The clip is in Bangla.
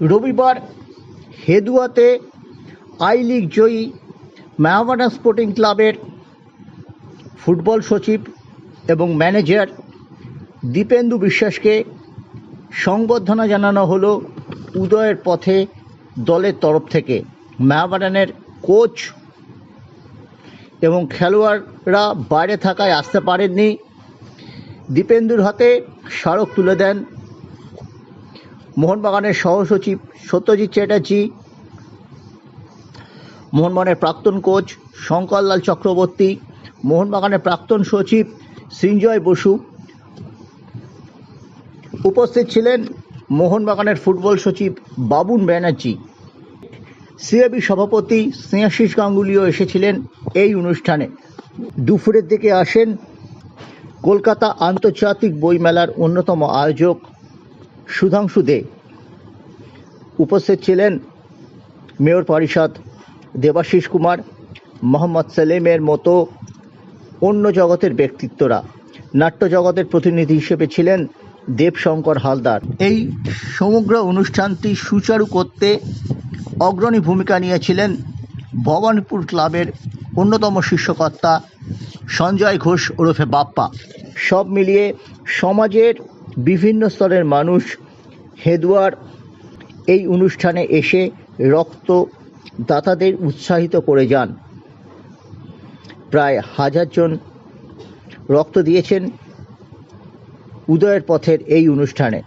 রবিবার হেদুয়াতে আই লিগ জয়ী মেহমানা স্পোর্টিং ক্লাবের ফুটবল সচিব এবং ম্যানেজার দীপেন্দু বিশ্বাসকে সংবর্ধনা জানানো হলো উদয়ের পথে দলের তরফ থেকে। মেহমাডানের কোচ এবং খেলোয়াড়রা বাইরে থাকায় আসতে পারেননি। দীপেন্দুর হাতে স্মারক তুলে দেন মোহনবাগানের সহসচিব সত্যজিৎ চ্যাটার্জি, মোহনবাগানের প্রাক্তন কোচ শঙ্করলাল চক্রবর্তী, মোহনবাগানের প্রাক্তন সচিব সৃঞ্জয় বসু। উপস্থিত ছিলেন মোহনবাগানের ফুটবল সচিব বাবুন ব্যানার্জি। সিএবি সভাপতি স্নেহাশিস গাঙ্গুলিও এসেছিলেন এই অনুষ্ঠানে। দুপুরের দিকে আসেন কলকাতা আন্তর্জাতিক বইমেলার অন্যতম আয়োজক সুধাংশু দে। উপস্থিত ছিলেন মেয়র পরিষদ দেবাশিস কুমার, মোহাম্মদ সেলেমের মতো অন্য জগতের ব্যক্তিত্বরা। নাট্য জগতের প্রতিনিধি হিসেবে ছিলেন দেবশঙ্কর হালদার। এই সমগ্র অনুষ্ঠানটি সুচারু করতে অগ্রণী ভূমিকা নিয়েছিলেন ভবানীপুর ক্লাবের অন্যতম শীর্ষকর্তা সঞ্জয় ঘোষ ওরফে বাপ্পা। সব মিলিয়ে সমাজের বিভিন্ন স্তরের মানুষ হেদুয়ার এই অনুষ্ঠানে এসে রক্ত দাতাদের উৎসাহিত করে যান। প্রায় হাজার জন রক্ত দিয়েছেন উদয়ের পথের এই অনুষ্ঠানে।